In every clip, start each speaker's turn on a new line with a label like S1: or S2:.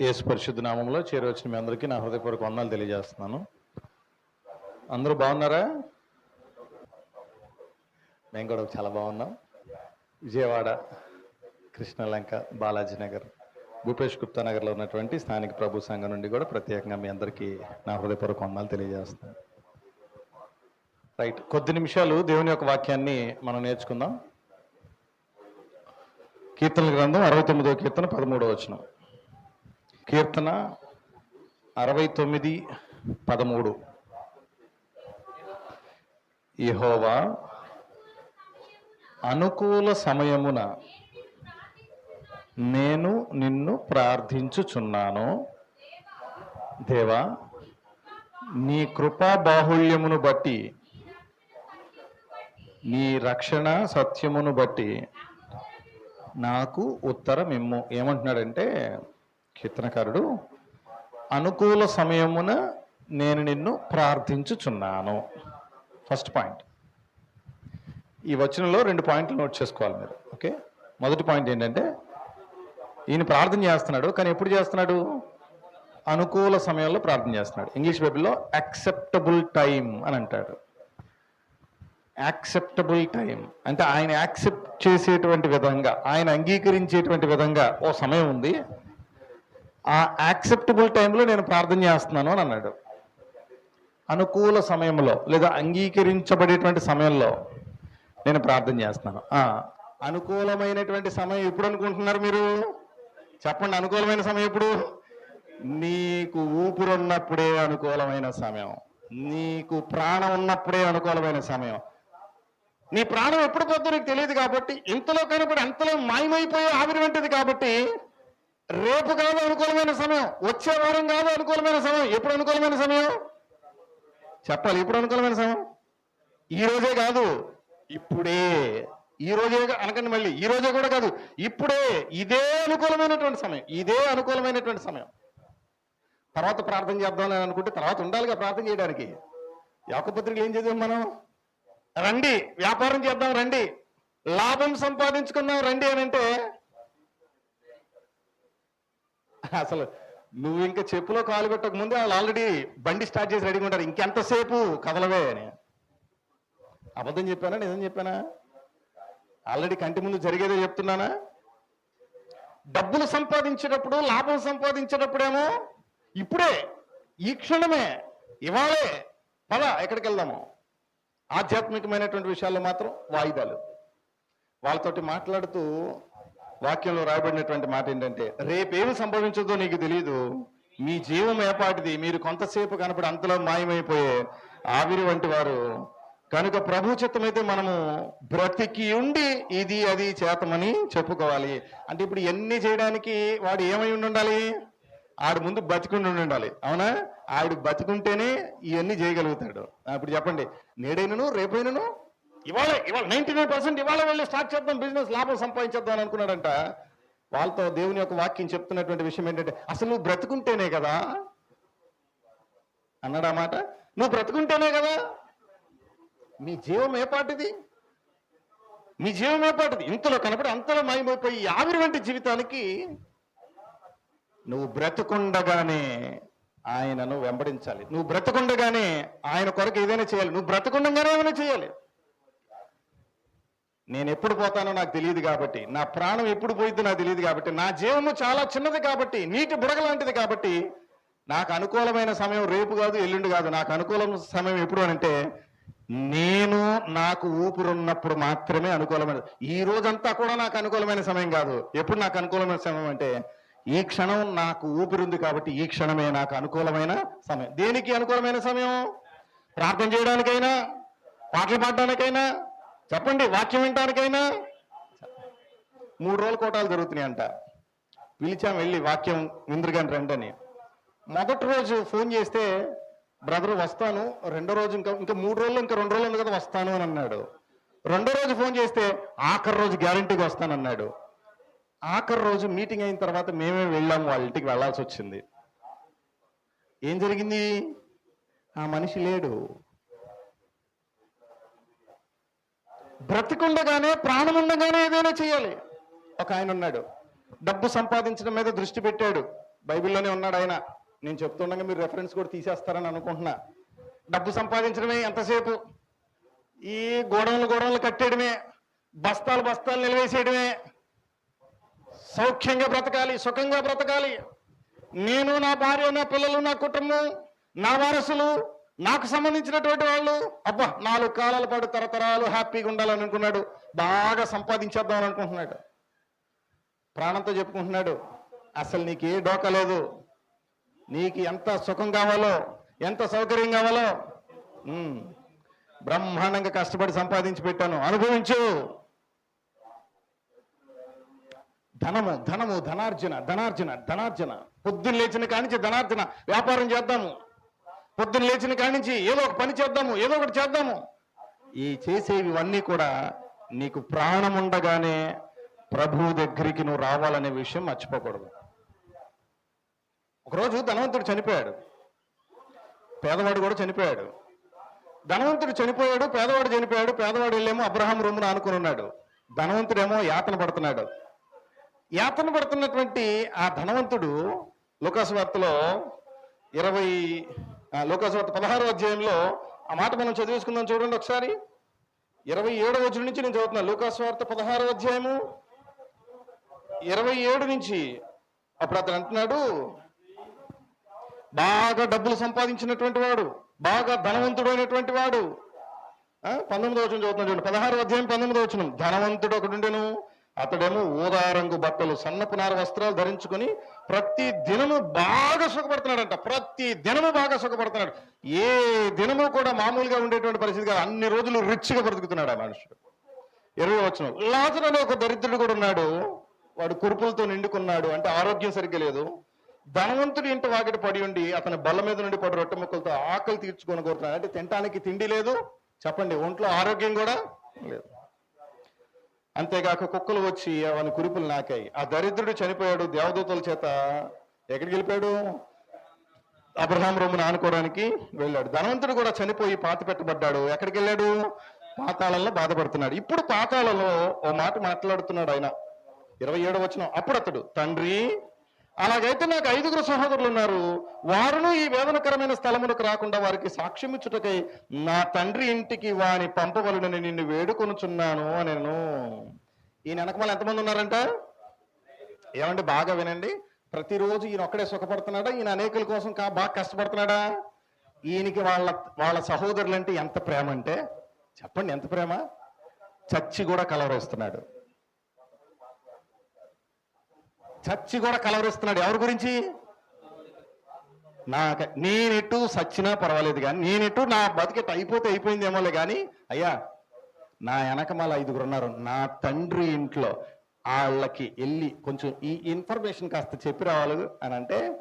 S1: యేసు పరిశుద్ధ నామంలో చేరవచ్చిన మీ అందరికీ నా హృదయపూర్వక వందలు తెలియజేస్తున్నాను. అందరూ బాగున్నారా? మేము కూడా చాలా బాగున్నాం. విజయవాడ కృష్ణలంక బాలాజీ నగర్ భూపేష్ గుప్తా నగర్లో ఉన్నటువంటి స్థానిక ప్రభు సంఘం నుండి కూడా ప్రత్యేకంగా మీ అందరికీ నా హృదయపూర్వక వందలు తెలియజేస్తున్నాను. రైట్ కొద్ది నిమిషాలు దేవుని యొక్క వాక్యాన్ని మనం నేర్చుకుందాం. కీర్తన గ్రంథం అరవై తొమ్మిదో కీర్తన పదమూడో వచనం. కీర్తన అరవై తొమ్మిది పదమూడు. ఇహోవా అనుకూల సమయమున నేను నిన్ను ప్రార్థించుచున్నాను. దేవా నీ కృపా బాహుళ్యమును బట్టి నీ రక్షణ సత్యమును బట్టి నాకు ఉత్తరం ఇమ్ము ఏమంటున్నాడంటే కీర్తనకారుడు అనుకూల సమయమున నేను నిన్ను ప్రార్థించుచున్నాను. ఫస్ట్ పాయింట్ ఈ వచనంలో రెండు పాయింట్లు నోట్ చేసుకోవాలి మీరు ఓకే? మొదటి పాయింట్ ఏంటంటే ఈయన ప్రార్థన చేస్తున్నాడు కానీ ఎప్పుడు చేస్తున్నాడు? అనుకూల సమయంలో ప్రార్థన చేస్తున్నాడు. ఇంగ్లీష్ బైబిల్లో యాక్సెప్టబుల్ టైం అని అంటాడు. యాక్సెప్టబుల్ టైం అంటే ఆయన యాక్సెప్ట్ చేసేటువంటి విధంగా ఆయన అంగీకరించేటువంటి విధంగా ఓ సమయం ఉంది ఆ యాక్సెప్టబుల్ టైంలో నేను ప్రార్థన చేస్తున్నాను అని అన్నాడు. అనుకూల సమయంలో లేదా అంగీకరించబడేటువంటి సమయంలో నేను ప్రార్థన చేస్తున్నాను. అనుకూలమైనటువంటి సమయం ఎప్పుడు అనుకుంటున్నారు మీరు? చెప్పండి అనుకూలమైన సమయం ఎప్పుడు? నీకు ఊపిరి ఉన్నప్పుడే అనుకూలమైన సమయం. నీకు ప్రాణం ఉన్నప్పుడే అనుకూలమైన సమయం. నీ ప్రాణం ఎప్పుడు పోతుందో నీకు తెలియదు కాబట్టి ఇంతలో కనపడి అంతలో మాయమైపోయే ఆవిరి వంటిది కాబట్టి రేపు కాదు అనుకూలమైన సమయం. వచ్చే వారం కాదు అనుకూలమైన సమయం. ఎప్పుడు అనుకూలమైన సమయం? చెప్పాలి ఎప్పుడు అనుకూలమైన సమయం? ఈ రోజే కాదు. ఇప్పుడే. ఈ రోజే అనకండి మళ్ళీ. ఈ రోజే కూడా కాదు. ఇప్పుడే. ఇదే అనుకూలమైనటువంటి సమయం. ఇదే అనుకూలమైనటువంటి సమయం. తర్వాత ప్రార్థన చేద్దాం అని అనుకుంటే తర్వాత ఉండాలిగా ప్రార్థన చేయడానికి. యాకపత్రికలు ఏం చేద్దాం మనం? రండి. వ్యాపారం చేద్దాం రండి. లాభం సంపాదించుకుందాం రండి అని అంటే అసలు నువ్వు ఇంకా చెప్పులో కాలు పెట్టక ముందే వాళ్ళు ఆల్రెడీ బండి స్టార్ట్ చేసి రెడీగా ఉంటారు. ఇంకెంతసేపు కదలవే అని. అబద్ధం చెప్పానా? నిజం చెప్పానా? ఆల్రెడీ కంటి ముందు జరిగేదే చెప్తున్నానా? డబ్బులు సంపాదించేటప్పుడు లాభం సంపాదించేటప్పుడేమో ఇప్పుడే ఈ క్షణమే ఇవాళే పద ఎక్కడికి వెళ్దాము? ఆధ్యాత్మికమైనటువంటి విషయాల్లో మాత్రం వాయిదాలు. వాళ్ళతోటి మాట్లాడుతూ వాక్యంలో రాయబడినటువంటి మాట ఏంటంటే రేపేమి సంభవించదో నీకు తెలియదు మీ జీవం ఏపాటిది. మీరు కొంతసేపు కనపడి అంతలో మాయమైపోయే ఆవిరి వంటి వారు. కనుక ప్రభు చిత్తమైతే మనము బ్రతికి ఉండి ఇది అది చేతమని చెప్పుకోవాలి. అంటే ఇప్పుడు ఎన్ని చేయడానికి వాడు ఏమై ఉండాలి ఆడు ముందు బతికుండి ఉండాలి అవునా? ఆడు బతికుంటేనే ఇవన్నీ చేయగలుగుతాడు. ఇప్పుడు చెప్పండి నేడైనను రేపైనను ఇవాళ ఇవాళ నైన్టీ నైన్ పర్సెంట్ ఇవాళ వెళ్ళి స్టార్ట్ చేద్దాం బిజినెస్ లాభం సంపాదించేద్దాం అని అనుకున్నాడంట. వాళ్ళతో దేవుని యొక్క వాక్యం చెప్తున్నటువంటి విషయం ఏంటంటే అసలు నువ్వు బ్రతుకుంటేనే కదా? అన్నాడు మాట? నువ్వు బ్రతుకుంటేనే కదా? మీ జీవం ఏ పాటిది? మీ జీవం ఏ పాటిది? ఇంతలో కనపడి అంతలో మాయమైపోయి ఆవిరి వంటి జీవితానికి నువ్వు బ్రతుకుండగానే ఆయనను వెంబడించాలి. నువ్వు బ్రతుకుండగానే ఆయన కొరకు ఏదైనా చేయాలి. నువ్వు బ్రతుకుండగానే ఏమైనా చేయాలి. నేను ఎప్పుడు పోతానో నాకు తెలియదు కాబట్టి నా ప్రాణం ఎప్పుడు పోయిద్దో నాకు తెలియదు కాబట్టి నా జీవము చాలా చిన్నది కాబట్టి నీటి బుడగ లాంటిది కాబట్టి నాకు అనుకూలమైన సమయం రేపు కాదు ఎల్లుండి కాదు. నాకు అనుకూలమైన సమయం ఎప్పుడు అంటే నేను నాకు ఊపిరున్నప్పుడు మాత్రమే అనుకూలమైన ఈ రోజంతా కూడా నాకు అనుకూలమైన సమయం కాదు. ఎప్పుడు నాకు అనుకూలమైన సమయం అంటే ఈ క్షణం నాకు ఊపిరుంది కాబట్టి ఈ క్షణమే నాకు అనుకూలమైన సమయం. దేనికి అనుకూలమైన సమయం? ప్రార్థన చేయడానికైనా పాటలు పాడడానికైనా చెప్పండి వాక్యం వింటానికైనా మూడు రోజుల కోటాలు జరుగుతున్నాయంట. పిలిచాం వెళ్ళి వాక్యం విందురుగాని రండని మొదటి రోజు ఫోన్ చేస్తే బ్రదర్ వస్తాను. రెండో రోజు ఇంకా ఇంకా మూడు రోజులు ఇంకా రెండు రోజులు ఉంది కదా వస్తాను అని అన్నాడు. రెండో రోజు ఫోన్ చేస్తే ఆఖరి రోజు గ్యారంటీగా వస్తానన్నాడు ఆఖరి రోజు మీటింగ్ అయిన తర్వాత మేమే వెళ్ళాము వాళ్ళ ఇంటికి వెళ్ళాల్సి వచ్చింది. ఏం జరిగింది? ఆ మనిషి లేడు. బ్రతికుండగానే ప్రాణం ఉండగానే ఏదైనా చేయాలి. ఒక ఆయన ఉన్నాడు. డబ్బు సంపాదించడం మీద దృష్టి పెట్టాడు. బైబిల్లోనే ఉన్నాడు ఆయన. నేను చెప్తుండగా మీరు రెఫరెన్స్ కూడా తీసేస్తారని అనుకుంటున్నా. డబ్బు సంపాదించడమే ఎంతసేపు? ఈ గోడౌన్లు గోడౌన్లు కట్టేయడమే బస్తాలు బస్తాలు నిలవేసేయడమే. సౌఖ్యంగా బ్రతకాలి సుఖంగా బ్రతకాలి. నేను నా భార్య నా పిల్లలు నా కుటుంబం నా వారసులు నాకు సంబంధించినటువంటి వాళ్ళు అబ్బా నాలుగు కాలాల పాటు తరతరాలు హ్యాపీగా ఉండాలని అనుకున్నాడు బాగా సంపాదించేద్దాం అనుకుంటున్నాడు. ప్రాణంతో చెప్పుకుంటున్నాడు అసలు నీకు ఏ డోకా లేదు. నీకు ఎంత సుఖం కావాలో ఎంత సౌకర్యం కావాలో బ్రహ్మాండంగా కష్టపడి సంపాదించి పెట్టాను. అనుభవించు. ధనము ధనము ధనార్జన ధనార్జన ధనార్జన. పొద్దున్న లేచిన కానించి ధనార్జన. వ్యాపారం చేద్దాము. పొద్దున్న లేచిన కానించి ఏదో ఒక పని చేద్దాము ఏదో ఒకటి చేద్దాము. ఈ చేసేవి కూడా నీకు ప్రాణం ఉండగానే ప్రభువు దగ్గరికి నువ్వు రావాలనే విషయం మర్చిపోకూడదు. ఒకరోజు ధనవంతుడు చనిపోయాడు. పేదవాడు కూడా చనిపోయాడు. ధనవంతుడు చనిపోయాడు పేదవాడు చనిపోయాడు పేదవాడు వెళ్ళేమో అబ్రహాం రూమ్ను ఆనుకుని ఉన్నాడు. ధనవంతుడేమో యాతన పడుతున్నాడు. యాతన పడుతున్నటువంటి ఆ ధనవంతుడు లుకాసు వార్తలో ఇరవై లోకాసువార్త పదహారో అధ్యాయంలో ఆ మాట మనం చదివేసుకుందాం చూడండి ఒకసారి. ఇరవై ఏడవ వచ్చిన నుంచి నేను చదువుతున్నా. లోకాసువార్త పదహారో అధ్యాయము ఇరవై ఏడు నుంచి అప్పుడు అతను అంటున్నాడు బాగా డబ్బులు సంపాదించినటువంటి వాడు బాగా ధనవంతుడు అయినటువంటి వాడు పంతొమ్మిదో వచ్చిన చదువుతున్నాడు చూడండి. పదహారు అధ్యాయం పంతొమ్మిదో వచ్చిన ధనవంతుడు ఒకడుండెను అతడేమో ఊదా రంగు బట్టలు సన్నపు నార వస్త్రాలు ధరించుకొని ప్రతి దినము బాగా సుఖపడుతున్నాడంట. ప్రతి దినము బాగా సుఖపడుతున్నాడు. ఏ దినము కూడా మామూలుగా ఉండేటువంటి పరిస్థితి కాదు. అన్ని రోజులు రిచ్గా బ్రతుకుతున్నాడు ఆ మనుషుడు. ఇరవై వచ్చిన లాజరు అనే ఒక దరిద్రుడు కూడా ఉన్నాడు. వాడు కురుపులతో నిండుకున్నాడు. అంటే ఆరోగ్యం సరిగ్గా లేదు. ధనవంతుడి ఇంటి వాకిట పడి ఉండి అతని బల్ల మీద నుండి పడి రొట్టె ముక్కలతో ఆకలి తీర్చుకొని కోరుతున్నాడు అంటే తినడానికి తిండి లేదు. చెప్పండి ఒంట్లో ఆరోగ్యం కూడా లేదు. అంతేగాక కుక్కలు వచ్చి అవని కురుపులు నాకాయి. ఆ దరిద్రుడు చనిపోయాడు దేవదూతల చేత. ఎక్కడికి వెళ్ళిపోయాడు? అబ్రహాం రొమ్మును ఆనుకోవడానికి వెళ్ళాడు. ధనవంతుడు కూడా చనిపోయి పాత పెట్టబడ్డాడు. ఎక్కడికి వెళ్ళాడు? పాతాళంలో బాధపడుతున్నాడు. ఇప్పుడు పాతాళంలో ఓ మాట మాట్లాడుతున్నాడు ఆయన. ఇరవై ఏడు వచ్చిన అప్పుడు అతడు తండ్రి అలాగైతే నాకు ఐదుగురు సహోదరులు ఉన్నారు వారును ఈ వేదనకరమైన స్థలమునకు రాకుండా వారికి సాక్ష్యమిచ్చుటకై నా తండ్రి ఇంటికి వాని పంపవలనని నిన్ను వేడుకొనుచున్నాను నేను ఈయన వెనకమాల ఎంతమంది ఉన్నారంట? ఏమండి బాగా వినండి. ప్రతిరోజు ఈయన ఒక్కడే సుఖపడుతున్నాడా? ఈయన అనేకుల కోసం కా బాగా కష్టపడుతున్నాడా? ఈయనకి వాళ్ళ వాళ్ళ సహోదరులంటే ఎంత ప్రేమ అంటే చెప్పండి ఎంత ప్రేమ? చచ్చి కూడా కలవరేస్తున్నాడు చచ్చి కూడా కలవరిస్తున్నాడు. ఎవరి గురించి? నాకు నేనెటు సచ్చినా పర్వాలేదు కానీ నేనెటు నా బతికెట్ అయిపోతే అయిపోయిందేమోలే కానీ అయ్యా నా వెనకమాల ఐదుగురు ఉన్నారు. నా తండ్రి ఇంట్లో వాళ్ళకి వెళ్ళి కొంచెం ఈ ఇన్ఫర్మేషన్ కాస్త చెప్పి రావాలి అని అంటే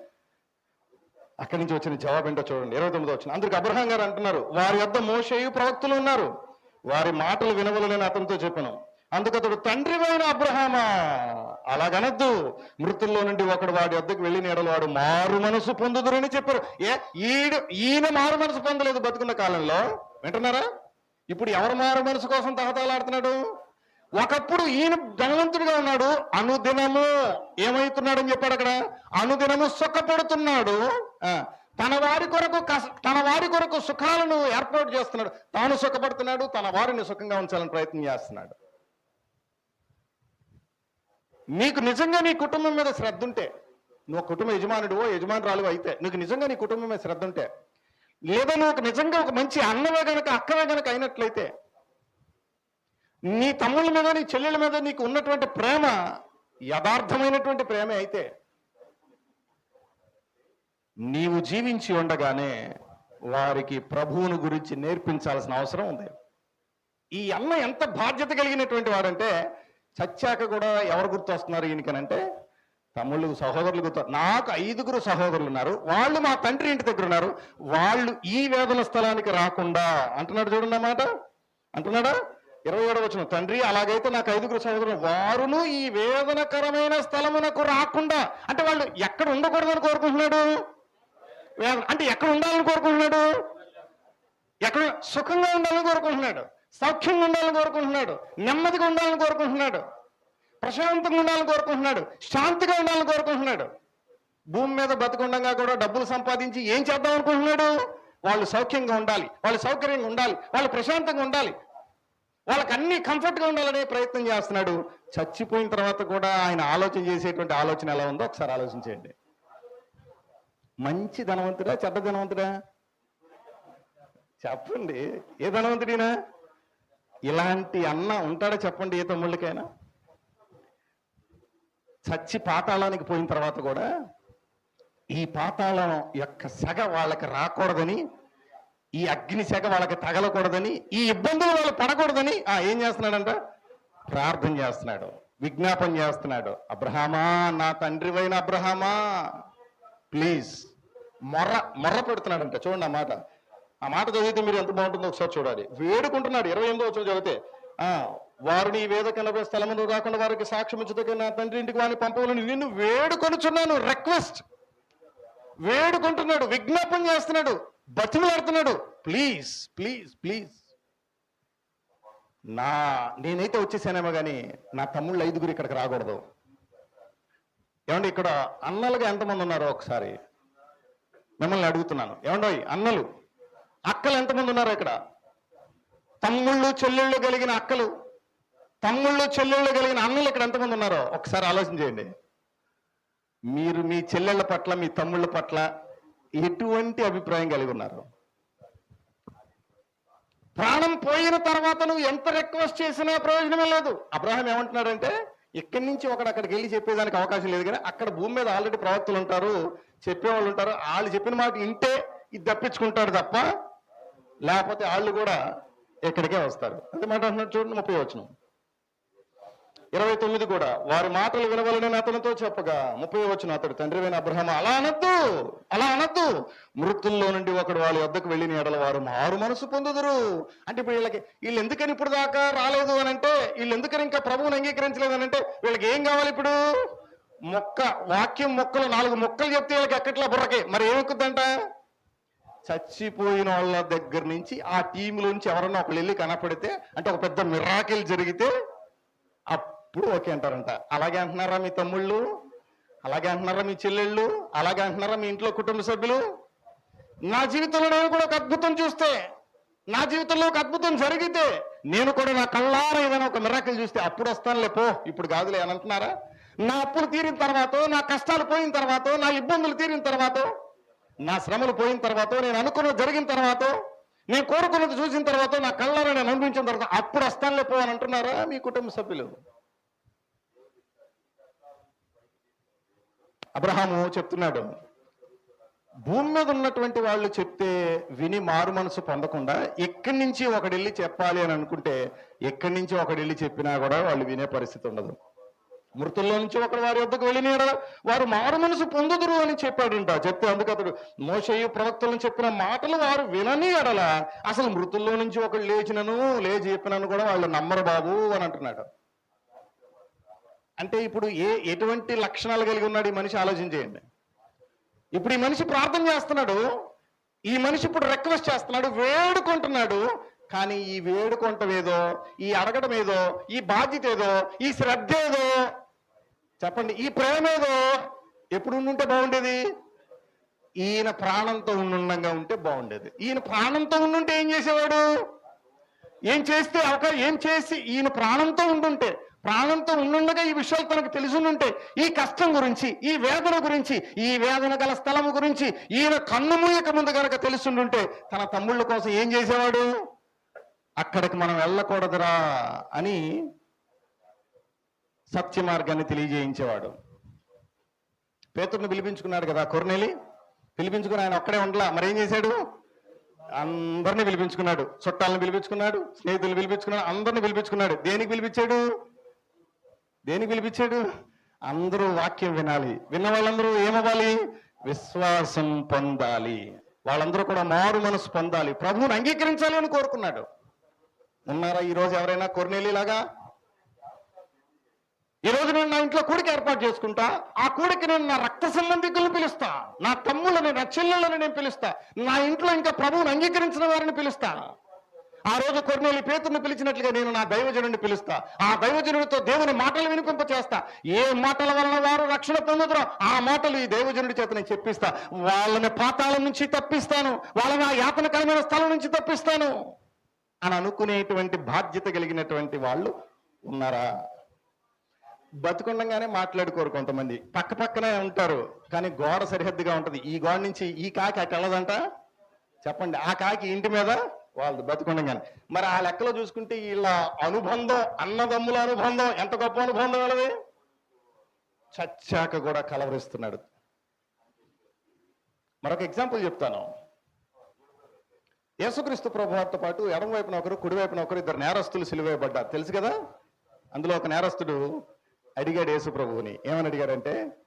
S1: అక్కడి నుంచి వచ్చిన జవాబు ఏంటో చూడండి. ఇరవై తొమ్మిది వచ్చిన. అందుకు అబ్రహాం గారు అంటున్నారు వారి యొద్ద మోషేయు ప్రవక్తులు ఉన్నారు. వారి మాటలు వినవలని అతనితో చెప్పాను. అందుకు అతడు తండ్రివైన అబ్రహామా. అలాగనద్దు. మృతుల్లో నుండి ఒకడు వాడి వద్దకు వెళ్ళి నీడలు వాడు మారు మనసు పొందుదురని చెప్పారు. ఏ? ఈడు ఈయన మారు మనసు పొందలేదు బతుకున్న కాలంలో. వింటున్నారా? ఇప్పుడు ఎవరు మారు మనసు కోసం తహతాలాడుతున్నాడు ఒకప్పుడు ఈయన ధనవంతుడిగా ఉన్నాడు. అనుదినము ఏమవుతున్నాడని చెప్పాడు అక్కడ? అనుదినము సుఖపడుతున్నాడు. ఆ, తన వారి కొరకు తన వారి కొరకు సుఖాలను ఏర్పాటు చేస్తున్నాడు. తాను సుఖపడుతున్నాడు తన వారిని సుఖంగా ఉంచాలని ప్రయత్నం చేస్తున్నాడు. నీకు నిజంగా నీ కుటుంబం మీద శ్రద్ధ ఉంటే నువ్వు కుటుంబ యజమానుడివో యజమానురాలు అయితే నీకు నిజంగా నీ కుటుంబం మీద శ్రద్ధ ఉంటే లేదా నువ్వు నిజంగా ఒక మంచి అన్నవే గనక అక్కవే గనక అయినట్లయితే నీ తమ్ముళ్ళ మీద నీ చెల్లెల మీద నీకు ఉన్నటువంటి ప్రేమ యథార్థమైనటువంటి ప్రేమే అయితే నీవు జీవించి ఉండగానే వారికి ప్రభువును గురించి నేర్పించాల్సిన అవసరం ఉంది. ఈ అన్న ఎంత బాధ్యత కలిగినటువంటి వాడంటే చచ్చాక కూడా ఎవరు గుర్తొస్తున్నారు ఈయనకనంటే? తమ్ముళ్ళు సహోదరులు గుర్తు నాకు ఐదుగురు సహోదరులు ఉన్నారు. వాళ్ళు మా తండ్రి ఇంటి దగ్గర ఉన్నారు. వాళ్ళు ఈ వేదన స్థలానికి రాకుండా అంటున్నాడు చూడండి అన్నమాట అంటున్నాడా? ఇరవై ఏడవ వచ్చిన తండ్రి అలాగైతే నాకు ఐదుగురు సహోదరులు వారును ఈ వేదనకరమైన స్థలమునకు రాకుండా అంటే వాళ్ళు ఎక్కడ ఉండకూడదని కోరుకుంటున్నాడు? వేదన అంటే ఎక్కడ ఉండాలని కోరుకుంటున్నాడు? ఎక్కడ సుఖంగా ఉండాలని కోరుకుంటున్నాడు? సౌఖ్యంగా ఉండాలని కోరుకుంటున్నాడు నెమ్మదిగా ఉండాలని కోరుకుంటున్నాడు ప్రశాంతంగా ఉండాలని కోరుకుంటున్నాడు శాంతిగా ఉండాలని కోరుకుంటున్నాడు. భూమి మీద బతికుండగా కూడా డబ్బులు సంపాదించి ఏం చేద్దాం అనుకుంటున్నాడు? వాళ్ళు సౌఖ్యంగా ఉండాలి వాళ్ళు సౌకర్యంగా ఉండాలి వాళ్ళు ప్రశాంతంగా ఉండాలి. వాళ్ళకి అన్ని కంఫర్ట్గా ఉండాలనే ప్రయత్నం చేస్తున్నాడు. చచ్చిపోయిన తర్వాత కూడా ఆయన ఆలోచన చేసేటువంటి ఆలోచన ఎలా ఉందో ఒకసారి ఆలోచించండి. మంచి ధనవంతుడా చెడ్డ ధనవంతుడా? చెప్పండి. ఏ ధనవంతుడినా? ఇలాంటి అన్న ఉంటాడా చెప్పండి ఏ తమ్ముళ్ళకైనా? చచ్చి పాతాళానికి పోయిన తర్వాత కూడా ఈ పాతాళం యొక్క సెగ వాళ్ళకి రాకూడదని ఈ అగ్ని సెగ వాళ్ళకి తగలకూడదని ఈ ఇబ్బందులు వాళ్ళు పడకూడదని ఆ ఏం చేస్తున్నాడంట? ప్రార్థన చేస్తున్నాడు విజ్ఞాపన చేస్తున్నాడు. అబ్రహామా నా తండ్రివైన అబ్రహామా ప్లీజ్. మొర్ర మొర్ర పెడుతున్నాడంట. చూడండి ఆ మాట. ఆ మాట చదివితే మీరు ఎంత బాగుంటుందో ఒకసారి చూడాలి. వేడుకుంటున్నాడు. ఇరవై ఎనిమిదో వచ్చిన చదివితే వారిని ఈ వేదకన స్థలమును రాకుండా వారికి సాక్ష్యం ఇచ్చుటకు నా తండ్రి ఇంటికి వారిని పంపవాలని నిన్ను వేడుకొనుచున్నాను. రిక్వెస్ట్ వేడుకుంటున్నాడు. విజ్ఞాపన చేస్తున్నాడు. బతిమలాడుతున్నాడు. ప్లీజ్ ప్లీజ్ ప్లీజ్ నా నేనైతే వచ్చేసానేమో కానీ నా తమ్ముళ్ళు ఐదుగురు ఇక్కడికి రాకూడదు. ఏమండి ఇక్కడ అన్నలుగా ఎంతమంది ఉన్నారో ఒకసారి? మిమ్మల్ని అడుగుతున్నాను. ఏమండో అన్నలు. అక్కలు ఎంతమంది ఉన్నారు ఇక్కడ? తమ్ముళ్ళు చెల్లెళ్ళు కలిగిన అక్కలు. తమ్ముళ్ళు చెల్లెళ్ళు కలిగిన అన్నలు ఇక్కడ ఎంతమంది ఉన్నారో? ఒకసారి ఆలోచన చేయండి. మీరు మీ చెల్లెళ్ళ పట్ల మీ తమ్ముళ్ళ పట్ల ఎటువంటి అభిప్రాయం కలిగి ఉన్నారు? ప్రాణం పోయిన తర్వాత నువ్వు ఎంత రిక్వెస్ట్ చేసినా ప్రయోజనమే లేదు. అబ్రహాం ఏమంటున్నాడంటే ఇక్కడి నుంచి ఒకడు అక్కడికి వెళ్ళి చెప్పేదానికి అవకాశం లేదు కానీ అక్కడ భూమి మీద ఆల్రెడీ ప్రవక్తలు ఉంటారు చెప్పేవాళ్ళు ఉంటారు. వాళ్ళు చెప్పిన మాట ఇంటే ఇది తప్పించుకుంటాడు తప్ప లేకపోతే వాళ్ళు కూడా ఇక్కడికే వస్తారు. అంతే మాట అంటున్నాడు చూడండి ముప్పై వచ్చిన ఇరవై తొమ్మిది కూడా వారి మాటలు వినవలని అతనితో చెప్పగా. ముప్పై వచ్చిన అతడు తండ్రి అయిన అబ్రహం అలా అనద్దు అలా అనద్దు. మృతుల్లో నుండి ఒకడు వాళ్ళ వద్దకు వెళ్ళిన ఎడల వారు మారు మనసు పొందుదురు. అంటే ఇప్పుడు వీళ్ళకి వీళ్ళు ఎందుకని ఇప్పుడు దాకా రాలేదు అని అంటే వీళ్ళు ఎందుకని ఇంకా ప్రభువుని అంగీకరించలేదు అని అంటే వీళ్ళకి ఏం కావాలి ఇప్పుడు? మొక్క వాక్యం మొక్కలు నాలుగు మొక్కలు చెప్తే వీళ్ళకి ఎక్కట్లా బుర్రకి? మరి ఏమెక్కుద్దంట? చచ్చిపోయిన వాళ్ళ దగ్గర నుంచి ఆ టీంలోంచి ఎవరన్నా ఒకళ్ళు వెళ్ళి కనపడితే అంటే ఒక పెద్ద మిరాకిల్ జరిగితే అప్పుడు ఓకే అంటారంట. అలాగే అంటున్నారా మీ తమ్ముళ్ళు? అలాగే అంటున్నారా మీ చెల్లెళ్ళు? అలాగే అంటున్నారా మీ ఇంట్లో కుటుంబ సభ్యులు? నా జీవితంలో నేను కూడా ఒక అద్భుతం చూస్తే నా జీవితంలో ఒక అద్భుతం జరిగితే నేను కూడా నా కళ్ళారా ఏదైనా ఒక మిరాకిల్ చూస్తే అప్పుడు వస్తానులే పో ఇప్పుడు కాదులే అని అంటున్నారా? నా అప్పులు తీరిన తర్వాత నా కష్టాలు పోయిన తర్వాత నా ఇబ్బందులు తీరిన తర్వాత నా శ్రమలు పోయిన తర్వాత నేను అనుకున్నది జరిగిన తర్వాత నేను కోరుకున్నది చూసిన తర్వాత నా కళ్ళారా నేను అనిపించిన తర్వాత అప్పుడు వస్తానులే పోవని అంటున్నారా మీ కుటుంబ సభ్యులు? అబ్రహాము చెప్తున్నాడు భూమి మీద ఉన్నటువంటి వాళ్ళు చెప్తే విని మారు మనసు పొందకుండా ఎక్కడి నుంచి ఒకడెళ్ళి చెప్పాలి అని అనుకుంటే ఎక్కడి నుంచి ఒకడెళ్ళి చెప్పినా కూడా వాళ్ళు వినే పరిస్థితి ఉండదు. మృతుల్లో నుంచి ఒకడు వారి వద్దకు వెళ్ళినాడు. వారు మారు మనసు పొందుదురు అని చెప్పాడంట. చెప్తే అందుకు అతడు మోషయ్య ప్రవక్తలను చెప్పిన మాటలు వారు వినని అడల అసలు మృతుల్లో నుంచి ఒకడు లేచినను లేచి చెప్పినను కూడా వాళ్ళు నమ్మరు బాబు అని అంటున్నాడు. అంటే ఇప్పుడు ఏ ఎటువంటి లక్షణాలు కలిగి ఉన్నాడు ఈ మనిషి? ఆలోచించేయండి ఇప్పుడు ఈ మనిషి ప్రార్థన చేస్తున్నాడు. ఈ మనిషి ఇప్పుడు రిక్వెస్ట్ చేస్తున్నాడు వేడుకుంటున్నాడు. కానీ ఈ వేడుకుంటం ఏదో ఈ అడగడం ఏదో ఈ బాధ్యత ఏదో ఈ శ్రద్ధ ఏదో చెప్పండి ఈ ప్రేమ ఏదో ఎప్పుడు ఉండుంటే బాగుండేది? ఈయన ప్రాణంతో ఉండుండగా ఉంటే బాగుండేది. ఈయన ప్రాణంతో ఉండుంటే ఏం చేసేవాడు? ఏం చేస్తే అవకాశం ఏం చేసి ఈయన ప్రాణంతో ఉండుంటే ప్రాణంతో ఉండుండగా ఈ విషయాలు తనకు తెలుసుంటే ఈ కష్టం గురించి ఈ వేదన గురించి ఈ వేదన గల స్థలము గురించి ఈయన కన్ను మూయక ముందు కనుక తెలుసుండుంటే తన తమ్ముళ్ళ కోసం ఏం చేసేవాడు? అక్కడికి మనం వెళ్ళకూడదురా అని సత్య మార్గాన్ని తెలియజేయించేవాడు. పేతుడిని పిలిపించుకున్నాడు కదా కొర్నేలి. పిలిపించుకుని ఆయన ఒక్కడే ఉండలా. మరి ఏం చేశాడు? అందరిని పిలిపించుకున్నాడు. చుట్టాలను పిలిపించుకున్నాడు. స్నేహితులు పిలిపించుకున్నాడు. అందరిని పిలిపించుకున్నాడు. దేనికి పిలిపించాడు? దేనికి పిలిపించాడు? అందరూ వాక్యం వినాలి. విన్న వాళ్ళందరూ ఏమవ్వాలి? విశ్వాసం పొందాలి. వాళ్ళందరూ కూడా మారు మనసు పొందాలి. ప్రభువుని అంగీకరించాలి అని కోరుకున్నాడు. ఉన్నారా ఈరోజు ఎవరైనా కొర్నేలిలాగా ఈ రోజు నేను నా ఇంట్లో కూడిక ఏర్పాటు చేసుకుంటా. ఆ కూడికి నేను నా రక్త సంబంధికులను పిలుస్తా. నా తమ్ముళ్ళని నా చెల్లెళ్ళని నేను పిలుస్తా. నా ఇంట్లో ఇంకా ప్రభువుని అంగీకరించిన వారిని పిలుస్తా. ఆ రోజు కొర్నేలి పేతుని పిలిచినట్లుగా నేను నా దైవజనుడిని పిలుస్తా. ఆ దైవజనుడితో దేవుని మాటలు వినిపింప చేస్తా. ఏ మాటల వలన వారు రక్షణ పొందుతారో ఆ మాటలు ఈ దైవజనుడి చేత నేను చెప్పిస్తా. వాళ్ళని పాతాల నుంచి తప్పిస్తాను. వాళ్ళని ఆ యాతనకరమైన స్థలం నుంచి తప్పిస్తాను. అని అనుకునేటువంటి బాధ్యత కలిగినటువంటి వాళ్ళు ఉన్నారా? బతుకుండగానే మాట్లాడుకోరు కొంతమంది. పక్క పక్కనే ఉంటారు కానీ గోడ సరిహద్దుగా ఉంటుంది. ఈ గోడ నుంచి ఈ కాకి అటు వెళ్ళదంట? చెప్పండి ఆ కాకి ఇంటి మీద వాళ్ళు బతుకుండగానే. మరి ఆ లెక్కలో చూసుకుంటే వీళ్ళ అనుబంధం అన్నదమ్ముల అనుబంధం ఎంత గొప్ప అనుబంధం వాళ్ళది? చచ్చాక కూడా కలవరిస్తున్నాడు. మరొక ఎగ్జాంపుల్ చెప్తాను. యేసుక్రీస్తు ప్రభువారితో పాటు ఎడమ వైపున ఒకరు కుడివైపున ఒకరు ఇద్దరు నేరస్తులు సిలువేయబడ్డారు తెలుసు కదా? అందులో ఒక నేరస్తుడు అడిగాడు యేసు ప్రభువుని. ఏమని అడిగాడంటే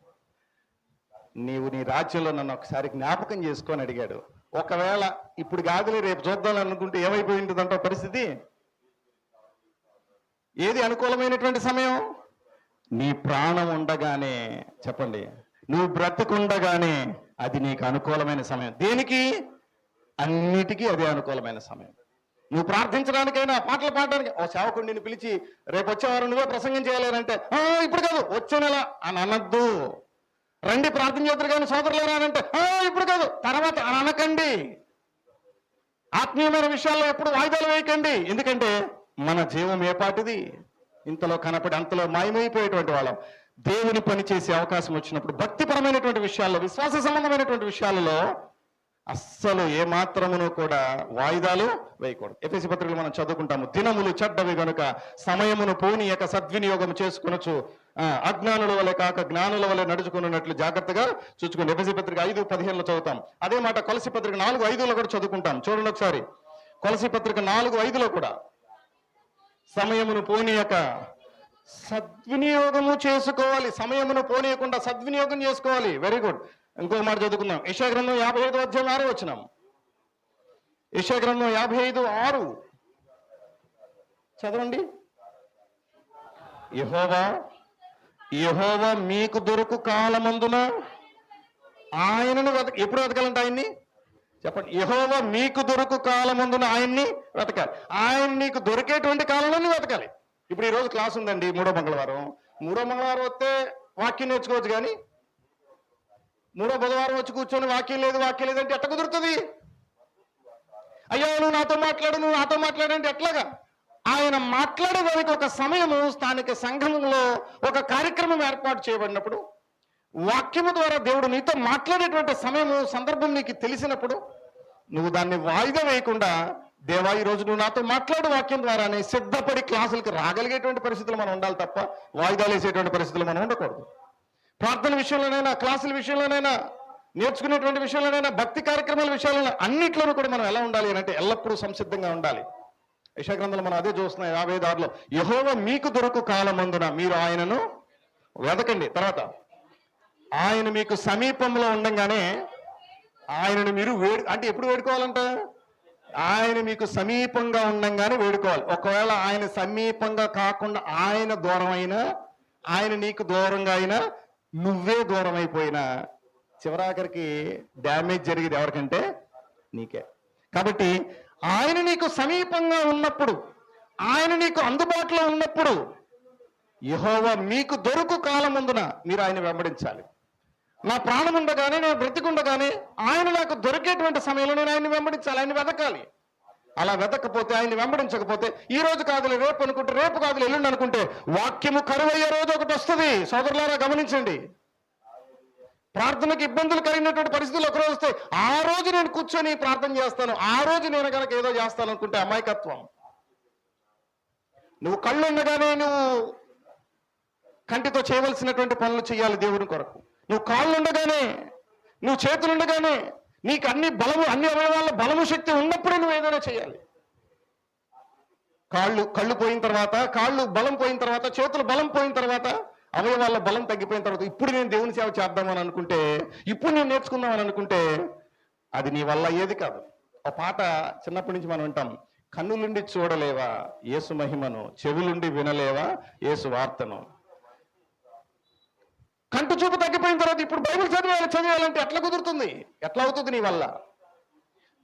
S1: నీవు నీ రాజ్యంలో నన్ను ఒకసారి జ్ఞాపకం చేసుకొని అడిగాడు. ఒకవేళ ఇప్పుడు కాదులే రేపు చూద్దాం అనుకుంటే ఏమైపోయి ఉంటుందంట పరిస్థితి? ఏది అనుకూలమైనటువంటి సమయం? నీ ప్రాణం ఉండగానే చెప్పండి నువ్వు బ్రతికుండగానే అది నీకు అనుకూలమైన సమయం. దేనికి? అన్నిటికీ అదే అనుకూలమైన సమయం. నువ్వు ప్రార్థించడానికైనా పాటలు పాడడానికి ఓ సేవకుడిని పిలిచి రేపు వచ్చేవారు నువ్వే ప్రసంగం చేయలేరంటే "ఆ, ఇప్పుడు కాదు వచ్చే నెల అని అనద్దు. రండి ప్రార్థన చేద్దరు కానీ సోదరులేరా అంటే "ఆ, ఇప్పుడు కాదు తర్వాత అని అనకండి. ఆత్మీయమైన విషయాల్లో ఎప్పుడు వాయిదాలు వేయకండి. ఎందుకంటే మన జీవం ఏ పాటిది? ఇంతలో కనపడి అంతలో మాయమైపోయేటువంటి వాళ్ళం. దేవుని పని చేసే అవకాశం వచ్చినప్పుడు భక్తిపరమైనటువంటి విషయాల్లో విశ్వాస సంబంధమైనటువంటి విషయాలలో అస్సలు ఏ మాత్రమును కూడా వాయిదాలు వేయకూడదు. ఎపిసి పత్రికలు మనం చదువుకుంటాము. దినములు చెడ్డవి గనుక సమయమును పోనీయక సద్వినియోగం చేసుకునొచ్చు. ఆ, అజ్ఞానుల వలె కాక జ్ఞానుల వలె నడుచుకున్నట్లు జాగ్రత్తగా చూసుకోండి. ఎపిసి పత్రిక ఐదు పదిహేనులో చదువుతాం. అదే మాట కొలసి పత్రిక నాలుగు ఐదులో కూడా చదువుకుంటాం. చూడండి ఒకసారి. కొలసి పత్రిక నాలుగు ఐదులో కూడా. సమయమును పోనీయక సద్వినియోగము చేసుకోవాలి. సమయమును పోనీయకుండా సద్వినియోగం చేసుకోవాలి. Very good. ఇంకో మాట చదువుకుందాం. యశాగ్రంథం యాభై ఐదు అధ్యాయం ఆరు వచ్చినాం యశాగ్రంథం యాభై ఐదు ఆరు. చదవండి. యహోవా యహోవా మీకు దొరుకు కాలమందున ఆయనను వెతక ఎప్పుడు వెతకాలంటే ఆయన్ని? చెప్పండి. యహోవా మీకు దొరుకు కాలమందున ఆయన్ని వెతకాలి. ఆయన నీకు దొరికేటువంటి కాలంలో వెతకాలి. ఇప్పుడు ఈరోజు క్లాస్ ఉందండి మూడో మంగళవారం. మూడో మంగళవారం వస్తే వాక్యం నేర్చుకోవచ్చు కానీ మూడో బుధవారం వచ్చి కూర్చొని వాక్యం లేదు వాక్యం లేదంటే ఎట్ట కుదురుతుంది? అయ్యో నువ్వు నాతో మాట్లాడు నువ్వు నాతో మాట్లాడంటే ఎట్లాగా? ఆయన మాట్లాడే వారికి ఒక సమయము స్థానిక సంఘంలో ఒక కార్యక్రమం ఏర్పాటు చేయబడినప్పుడు వాక్యము ద్వారా దేవుడు నీతో మాట్లాడేటువంటి సమయము సందర్భం నీకు తెలిసినప్పుడు నువ్వు దాన్ని వాయిదా వేయకుండా దేవా ఈరోజు రోజు నువ్వు నాతో మాట్లాడు వాక్యం ద్వారానే సిద్ధపడి క్లాసులకు రాగలిగేటువంటి పరిస్థితులు మనం ఉండాలి తప్ప వాయిదాలు వేసేటువంటి పరిస్థితులు మనం ఉండకూడదు. ప్రార్థన విషయంలోనైనా క్లాసుల విషయంలోనైనా నేర్చుకునేటువంటి విషయంలోనైనా భక్తి కార్యక్రమాల విషయాలలో అన్నిట్లోనూ కూడా మనం ఎలా ఉండాలి అంటే ఎల్లప్పుడూ సంసిద్ధంగా ఉండాలి. యశాగ్రంథంలో మనం అదే చూస్తున్నాం యాభై దారిలో. యహోవ మీకు దొరకు కాలమందున మీరు ఆయనను వెతకండి తర్వాత ఆయన మీకు సమీపంలో ఉండగానే ఆయనను మీరు వేడు అంటే ఎప్పుడు వేడుకోవాలంట? ఆయన మీకు సమీపంగా ఉండంగానే వేడుకోవాలి. ఒకవేళ ఆయన సమీపంగా కాకుండా ఆయన దూరం అయినా ఆయన నీకు దూరంగా అయినా నువ్వే దూరం అయిపోయినా చివరాఖరికి డ్యామేజ్ జరిగేది ఎవరికంటే నీకే. కాబట్టి ఆయన నీకు సమీపంగా ఉన్నప్పుడు ఆయన నీకు అందుబాటులో ఉన్నప్పుడు యెహోవా మీకు దొరుకు కాలముందున మీరు ఆయన వెంబడించాలి. నా ప్రాణం ఉండగానే నేను బ్రతికుండగానే ఆయన నాకు దొరికేటువంటి సమయంలో నేను ఆయన్ని వెంబడించాలి ఆయన వెతకాలి అలా వెతకపోతే ఆయన్ని వెంబడించకపోతే ఈ రోజు కాదులే రేపు అనుకుంటే రేపు కాదులే ఎల్లుండి అనుకుంటే వాక్యము కరువయ్యే రోజు ఒకటి వస్తుంది. సోదరులారా గమనించండి. ప్రార్థనకు ఇబ్బందులు కలిగినటువంటి పరిస్థితులు ఒకరోజు వస్తాయి. ఆ రోజు నేను కూర్చొని ప్రార్థన చేస్తాను. ఆ రోజు నేను కనుక ఏదో చేస్తాను అనుకుంటే అమాయకత్వం. నువ్వు కళ్ళు ఉండగానే నువ్వు కంటితో చేయవలసినటువంటి పనులు చేయాలి దేవుని కొరకు. నువ్వు కాళ్ళు ఉండగానే నువ్వు చేతులు ఉండగానే నీకు అన్ని బలము అన్ని అవయవాల బలము శక్తి ఉన్నప్పుడే నువ్వు ఏదైనా చేయాలి. కాళ్ళు కళ్ళు పోయిన తర్వాత కాళ్ళు బలం పోయిన తర్వాత చేతులు బలం పోయిన తర్వాత అవయవాళ్ళ బలం తగ్గిపోయిన తర్వాత ఇప్పుడు నేను దేవుని సేవ చేద్దామని అనుకుంటే ఇప్పుడు నేను నేర్చుకుందామని అనుకుంటే అది నీ వల్ల ఏది కాదు. ఆ పాట చిన్నప్పటి నుంచి మనం వింటాం. కన్నులుండి చూడలేవా ఏసు మహిమను చెవులుండి వినలేవా ఏసు వార్తను. కంటి చూపు తగ్గిపోయిన తర్వాత ఇప్పుడు బైబిల్ చదివాలి చదివాలంటే ఎట్లా కుదురుతుంది? ఎట్లా అవుతుంది నీ వల్ల?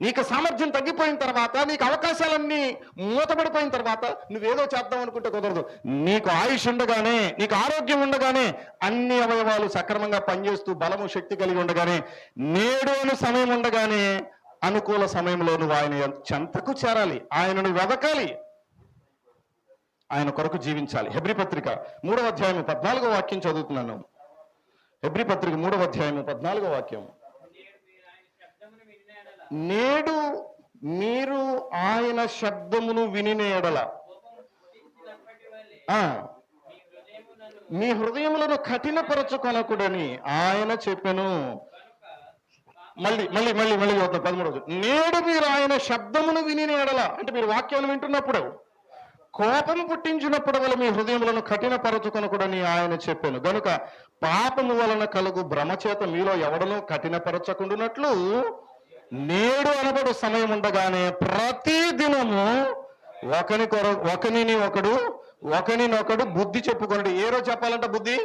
S1: నీకు సామర్థ్యం తగ్గిపోయిన తర్వాత నీకు అవకాశాలన్నీ మూతపడిపోయిన తర్వాత నువ్వేదో చేద్దాం అనుకుంటే కుదరదు. నీకు ఆయుష్ ఉండగానే నీకు ఆరోగ్యం ఉండగానే అన్ని అవయవాలు సక్రమంగా పనిచేస్తూ బలము శక్తి కలిగి ఉండగానే నేడు అని సమయం ఉండగానే అనుకూల సమయంలో నువ్వు ఆయన చెంతకు చేరాలి. ఆయనను వెదకాలి. ఆయన కొరకు జీవించాలి. హెబ్రి పత్రిక మూడవ అధ్యాయం పద్నాలుగో వాక్యం చదువుతున్నాను. హెబ్రి పత్రిక మూడవ అధ్యాయము పద్నాలుగో వాక్యం. నేడు మీరు ఆయన శబ్దమును వినినేడల ఆ, మీ హృదయములను కఠినపరచుకొనకుడని ఆయన చెప్పెను. మళ్ళీ మళ్ళీ మళ్ళీ మళ్ళీ చదువుతాం. పదమూడు నేడు మీరు ఆయన శబ్దమును వినిన ఎడల. అంటే మీరు వాక్యాన్ని వింటున్నప్పుడు కోపము పుట్టించినప్పుడు వల్ల మీ హృదయములను కఠినపరచుకొనకూడని ఆయన చెప్పాను. గనుక పాపము వలన కలుగు భ్రమచేత మీలో ఎవడనూ కఠినపరచకుండునట్లు నేడు అనబడు సమయం ఉండగానే ప్రతి దినము ఒకని కొర ఒకనిని ఒకడు ఒకనినొకడు బుద్ధి చెప్పుకోండి. ఏ రోజు చెప్పాలంట బుద్ధి?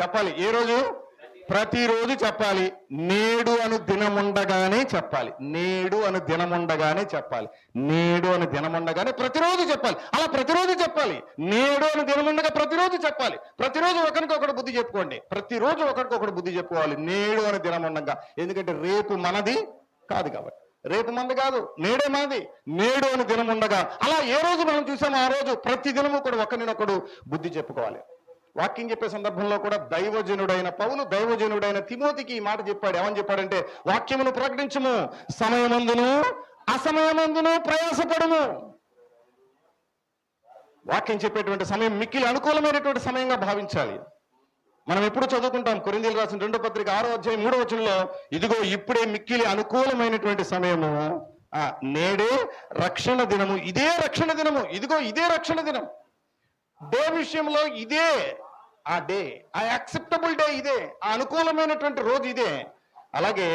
S1: చెప్పాలి. ఏ రోజు? ప్రతిరోజు చెప్పాలి నేడు అను దినముండగానే చెప్పాలి నేడు అను దినముండగానే చెప్పాలి నేడు అను దినముండగానే ప్రతిరోజు చెప్పాలి. అలా ప్రతిరోజు చెప్పాలి నేడు అను దినముండగా ప్రతిరోజు చెప్పాలి. ప్రతిరోజు ఒకరికొకడు బుద్ధి చెప్పుకోండి ప్రతిరోజు ఒకరికొకడు బుద్ధి చెప్పుకోవాలి నేడు అని దినముండగా. ఎందుకంటే రేపు మనది కాదు కాబట్టి. రేపు మంది కాదు నేడే మనది నేడు అని దినముండగా. అలా ఏ రోజు మనం చూసామో ఆ రోజు ప్రతి దినము కూడా ఒకరినొకడు బుద్ధి చెప్పుకోవాలి. వాక్యం చెప్పే సందర్భంలో కూడా దైవజనుడైన పౌలు దైవజనుడైన తిమోతికి ఈ మాట చెప్పాడు. ఏమని చెప్పాడంటే వాక్యమును ప్రకటించము. సమయమందును అసమయమందును ప్రయాసపడము. వాక్యం చెప్పేటువంటి సమయం మిక్కిలి అనుకూలమైనటువంటి సమయంగా భావించాలి. మనం ఎప్పుడు చదువుకుంటాం కొరిందీలు రాసిన రెండో పత్రిక ఆరో అధ్యాయం మూడో వచనంలో ఇదిగో ఇప్పుడే మిక్కిలి అనుకూలమైనటువంటి సమయము ఆ నేడే రక్షణ దినము. ఇదే రక్షణ దినము. ఇదిగో ఇదే రక్షణ దినం. దే విషయంలో ఇదే ఆ డే ఆ యాక్సెప్టబుల్ డే ఇదే ఆ అనుకూలమైనటువంటి రోజు ఇదే. అలాగే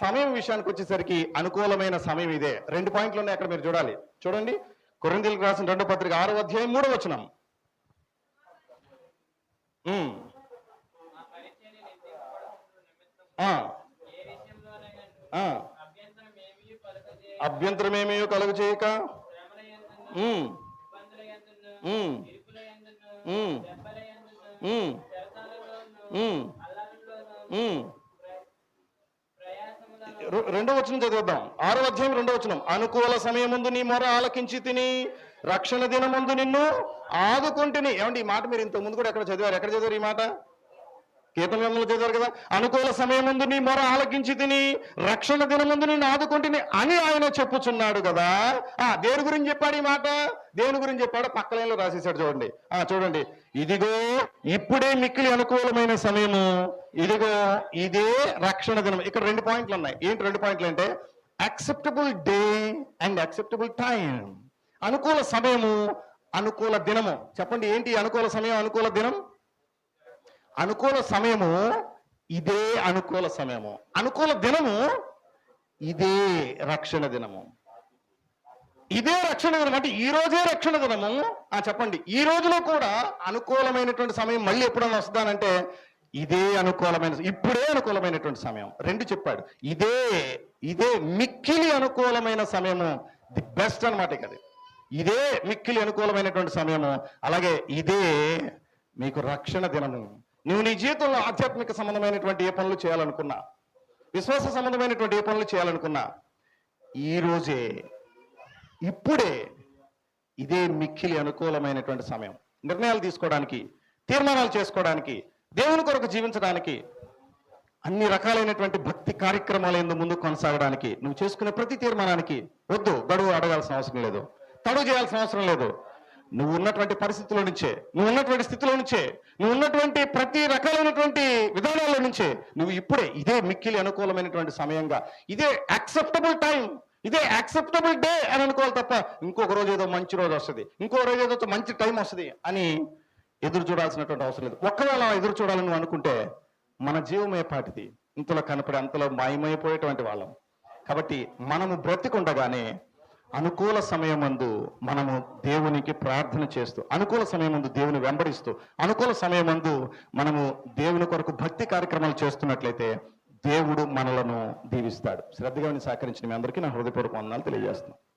S1: సమయం విషయానికి వచ్చేసరికి అనుకూలమైన సమయం ఇదే. రెండు పాయింట్లు ఉన్నాయి అక్కడ మీరు చూడాలి. చూడండి. కొరందీలకు రాసిన రెండో పత్రిక ఆరో అధ్యాయం మూడో వచనం. అభ్యంతరం ఆ. అభ్యంతరమేమీ కలుగు చేయక? రెండో వచనం చదివిద్దాం. ఆరో అధ్యాయం రెండో వచనం. అనుకూల సమయముందు నీ మొర ఆలకించి తిని రక్షణ దినమందు నిన్ను ఆదుకుంటుని. ఏమండి ఈ మాట మీరు ఇంత ముందు కూడా ఎక్కడ చదివారు? ఎక్కడ చదివారు ఈ మాట? కీర్తన చదివారు కదా? అనుకూల సమయం ముందు నీ మొర ఆలకించి తిని రక్షణ దినమందు నిన్ను ఆదుకుంటుని అని ఆయన చెప్పుచున్నాడు కదా. ఆ దేని గురించి చెప్పాడు ఈ మాట? దేని గురించి చెప్పాడు పక్కలేలో రాసేసాడు చూడండి. ఆ చూడండి. ఇదిగో ఇప్పుడే మిక్కిలి అనుకూలమైన సమయము. ఇదిగో ఇదే రక్షణ దినం. ఇక్కడ రెండు పాయింట్లు ఉన్నాయి. ఏంటి రెండు పాయింట్లు అంటే acceptable day and acceptable time అనుకూల సమయము అనుకూల దినము. చెప్పండి ఏంటి అనుకూల సమయం అనుకూల దినం? అనుకూల సమయము ఇదే అనుకూల సమయము. అనుకూల దినము ఇదే రక్షణ దినము. ఇదే రక్షణ దినం అంటే ఈ రోజే రక్షణ దినము. ఆ చెప్పండి. ఈ రోజులో కూడా అనుకూలమైనటువంటి సమయం మళ్ళీ ఎప్పుడైనా వస్తుందానంటే ఇదే అనుకూలమైన ఇప్పుడే అనుకూలమైనటువంటి సమయం. రెండు చెప్పాడు. ఇదే ఇదే మిక్కిలి అనుకూలమైన సమయము. ది బెస్ట్ అనమాట ఇక ఇదే మిక్కిలి అనుకూలమైనటువంటి సమయము. అలాగే ఇదే మీకు రక్షణ దినము. నువ్వు నీ జీవితంలో ఆధ్యాత్మిక సంబంధమైనటువంటి ఏ పనులు చేయాలనుకున్నా విశ్వాస సంబంధమైనటువంటి ఏ పనులు చేయాలనుకున్నా ఈ రోజే ఇప్పుడే ఇదే మిక్కిలి అనుకూలమైనటువంటి సమయం. నిర్ణయాలు తీసుకోవడానికి తీర్మానాలు చేసుకోవడానికి దేవుని కొరకు జీవించడానికి అన్ని రకాలైనటువంటి భక్తి కార్యక్రమాల ఎందు ముందు కొనసాగడానికి నువ్వు చేసుకునే ప్రతి తీర్మానానికి వద్దు గడువు అడగాల్సిన అవసరం లేదు తడువు చేయాల్సిన అవసరం లేదు. నువ్వు ఉన్నటువంటి పరిస్థితుల నుంచే నువ్వు ఉన్నటువంటి స్థితిలో నుంచే నువ్వు ఉన్నటువంటి ప్రతి రకాలైనటువంటి విధానాల నుంచే నువ్వు ఇప్పుడే ఇదే మిక్కిలి అనుకూలమైనటువంటి సమయంగా ఇదే యాక్సెప్టబుల్ టైం ఇదే యాక్సెప్టబుల్ డే అని అనుకోవాలి తప్ప ఇంకొక రోజు ఏదో మంచి రోజు వస్తుంది. ఇంకో రోజు ఏదో మంచి టైం వస్తుంది అని ఎదురు చూడాల్సినటువంటి అవసరం లేదు. ఒక్కవేళ ఎదురు చూడాలని నువ్వు అనుకుంటే మన జీవమే పాటిది. ఇంతలో కనపడే అంతలో మాయమైపోయేటువంటి వాళ్ళం. కాబట్టి మనము బ్రతికుండగానే అనుకూల సమయమందు మనము దేవునికి ప్రార్థన చేస్తూ అనుకూల సమయమందు దేవుని వెంబడిస్తూ అనుకూల సమయమందు మనము దేవుని కొరకు భక్తి కార్యక్రమాలు చేస్తున్నట్లయితే దేవుడు మనలను దీవిస్తాడు. శ్రద్ధగా సహకరించిన మీ అందరికీ నా హృదయపూర్వక వందనాలు తెలియజేస్తున్నాను.